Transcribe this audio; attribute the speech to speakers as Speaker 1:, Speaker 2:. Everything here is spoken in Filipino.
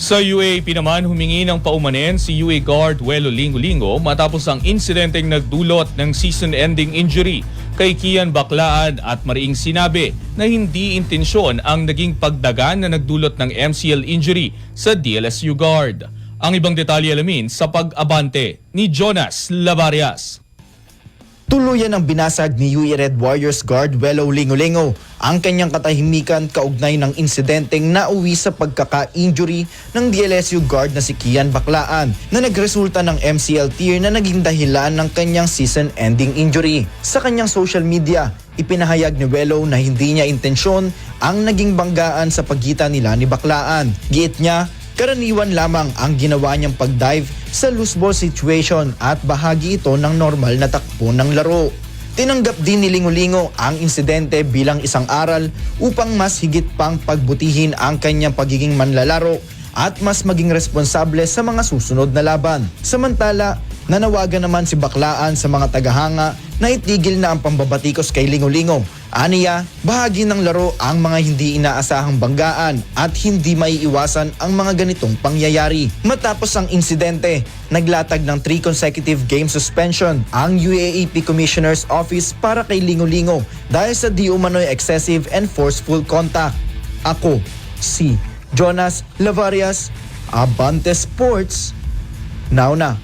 Speaker 1: Sa UAP naman, humingi ng paumanin si UA guard Welo Lingo-Lingo matapos ang insidenteng nagdulot ng season-ending injury kay Kian Baklaan at mariing sinabi na hindi intensyon ang naging pagdagan na nagdulot ng MCL injury sa DLSU guard. Ang ibang detalye alamin sa pag-abante ni Jonas Lavarias.
Speaker 2: Tuluyan ang binasag ni UE Red Warriors guard Welo Lingolingo ang kanyang katahimikan kaugnay ng insidenteng nauwi sa pagkaka-injury ng DLSU guard na si Kian Baklaan na nagresulta ng MCL tear na naging dahilan ng kanyang season-ending injury. Sa kanyang social media, ipinahayag ni Welo na hindi niya intensyon ang naging banggaan sa pagitan nila ni Baklaan. Giit niya, Karaniwan lamang ang ginawa niyang pag-dive sa loose ball situation at bahagi ito ng normal na takbo ng laro. Tinanggap din ni Lingolingo ang insidente bilang isang aral upang mas higit pang pagbutihin ang kanyang pagiging manlalaro at mas maging responsable sa mga susunod na laban. Samantala, nanawagan naman si Baklaan sa mga tagahanga na itigil na ang pambabatikos kay Lingolingo. Aniya, bahagi ng laro ang mga hindi inaasahang banggaan at hindi maiiwasan ang mga ganitong pangyayari. Matapos ang insidente, naglatag ng 3 consecutive game suspension ang UAAP Commissioner's Office para kay Lingolingo dahil sa di umano'y excessive and forceful contact. Ako, si Jonas Lavarias, Abante Sports, now na.